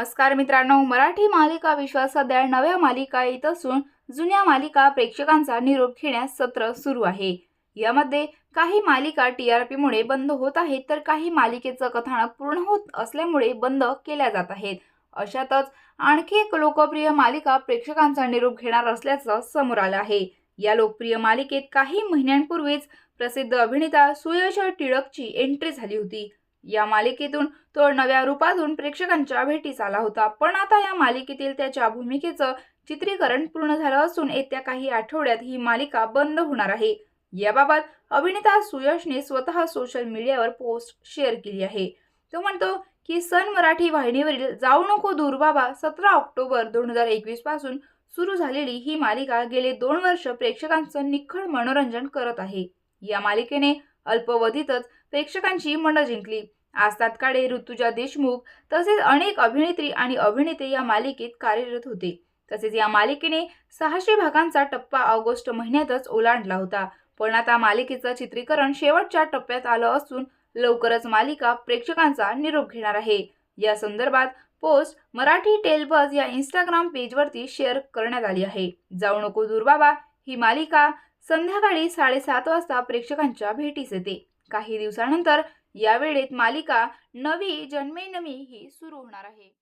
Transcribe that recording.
नमस्कार मित्रांनो मराठी मालिका विश्वात सध्या नव्या मालिका येत असून जुन्या मालिका प्रेक्षकांचा निरोप घेण्यास सत्र सुरू आहे. यामध्ये काही मालिका टी आर पीमुळे बंद होत आहेत तर काही मालिकेचं कथानक पूर्ण होत असल्यामुळे बंद केल्या जात आहेत. अशातच आणखी एक लोकप्रिय मालिका प्रेक्षकांचा निरोप घेणार असल्याचं समोर आलं आहे. या लोकप्रिय मालिकेत काही महिन्यांपूर्वीच प्रसिद्ध अभिनेता सुयश टिळकची एंट्री झाली होती. या मालिकेतून तो नव्या रूपातून प्रेक्षकांच्या भेटीस आला होता. पण आता या मालिकेतील त्याच्या भूमिकेचं चित्रीकरण पूर्ण झालं असून येत्या काही आठवड्यात ही मालिका बंद होणार आहे. याबाबत अभिनेता सुयशने स्वतः सोशल मीडियावर पोस्ट शेअर केली आहे. तो म्हणतो की सन मराठी वाहिनीवरील जाऊ नको दूर बाबा सतरा ऑक्टोबर दोन हजार एकवीसपासून सुरू झालेली ही मालिका गेले दोन वर्ष प्रेक्षकांचं निखळ मनोरंजन करत आहे. या मालिकेने अल्पवधीतच प्रेक्षकांची मनं जिंकली. आज तात्काळे ऋतुजा देशमुख तसेच अनेक अभिनेत्री आणि अभिनेते या मालिकेत कार्यरत होते. तसेच या मालिकेने सहाशे भागांचा टप्पा ऑगस्ट महिन्यातच ओलांडला होता. पण आता मालिकेचं चित्रीकरण शेवटच्या टप्प्यात आलं असून लवकरच मालिका प्रेक्षकांचा निरोप घेणार आहे. या संदर्भात पोस्ट मराठी टेलबज या इंस्टाग्राम पेजवरती शेअर करण्यात आली आहे. जाऊ नको दूर बाबा ही मालिका संध्याकाळी साडेसात वाजता प्रेक्षकांच्या भेटीस येते. काही दिवसानंतर या वेळेत मालिका नवी जन्मे नवी ही सुरू होणार आहे.